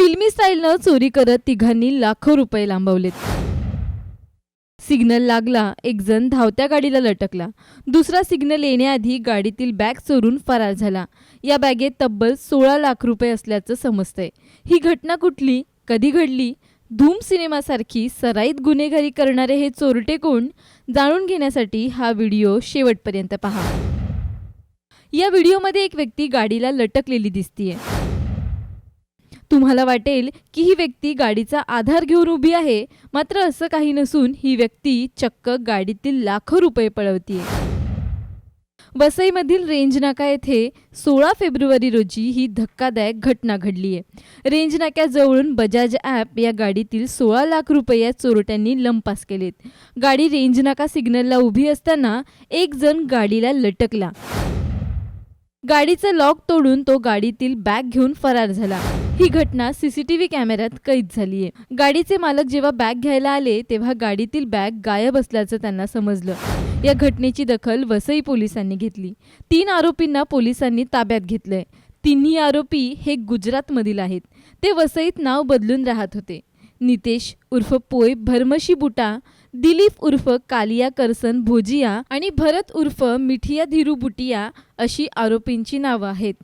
फिल्मी स्टाईलनं चोरी करत तिघांनी लाखो रुपये लांबवलेत. सिग्नल लागला एक जण धावत्या गाडीला लटकला. दुसरा सिग्नल येण्याआधी गाडीतील बॅग चोरून फरार झाला. या बॅगेत तब्बल सोळा लाख रुपये असल्याचं समजतंय. ही घटना कुठली कधी घडली? धूम सिनेमासारखी सराईत गुन्हेगारी करणारे हे चोरटे कोण? जाणून घेण्यासाठी हा व्हिडिओ शेवटपर्यंत पहा. या व्हिडिओमध्ये एक व्यक्ती गाडीला लटकलेली दिसतीये. तुम्हाला वाटेल की ही व्यक्ती गाडीचा आधार घेऊन उभी आहे मात्र असं काही नसून ही व्यक्ती चक्क गाडीतील लाखो रुपये पळवतीये. वसईमधील रेंज नाका येथे सोळा फेब्रुवारी रोजी ही धक्कादायक घटना घडली आहे रेंजनाक्याजवळून बजाज ॲप या गाडीतील सोळा लाख रुपये या चोरट्यांनी लंपास केलेत. गाडी रेंज नाका सिग्नलला उभी असताना एक जण गाडीला लटकला. गाडीचं लॉक तोडून तो गाडीतील बॅग घेऊन फरार झाला. ही घटना सीसीटीव्ही कॅमेऱ्यात कैद झाली आहे गाडीचे मालक जेव्हा बॅग घ्यायला आले तेव्हा गाडीतील बॅग गायब असल्याचं त्यांना समजलं. या घटनेची दखल वसई पोलिसांनी घेतली. तीन आरोपींना पोलिसांनी ताब्यात घेतलंय. तिन्ही आरोपी हे गुजरातमधील आहेत. ते वसईत नाव बदलून राहत होते. नितेश उर्फ पोय भरमशी बुटा दिलीप उर्फ कालिया करसन भोजिया आणि भरत उर्फ मिठिया धीरू बुटिया अशी आरोपींची नावं आहेत.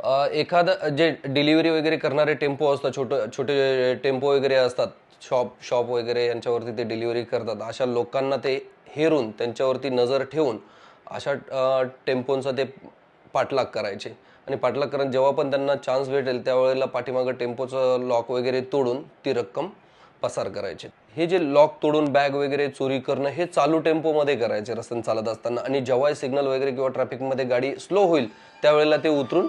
एखादं जे डिलिव्हरी वगैरे करणारे टेम्पो असतात छोटे छोटे टेम्पो वगैरे असतात शॉप शॉप वगैरे यांच्यावरती ते डिलिव्हरी करतात. अशा लोकांना ते हेरून त्यांच्यावरती नजर ठेवून अशा टेम्पोंचा ते पाठलाग करायचे. आणि पाठलाग करत जेव्हा पण त्यांना चान्स भेटेल त्यावेळेला पाठीमागं टेम्पोचं लॉक वगैरे तोडून ती रक्कम पसार करायचे. हे जे लॉक तोडून बॅग वगैरे चोरी करणं हे चालू टेम्पोमध्ये करायचे रस्त्याने चालत असताना. आणि जेव्हा सिग्नल वगैरे किंवा ट्रॅफिकमध्ये गाडी स्लो होईल त्यावेळेला ते उतरून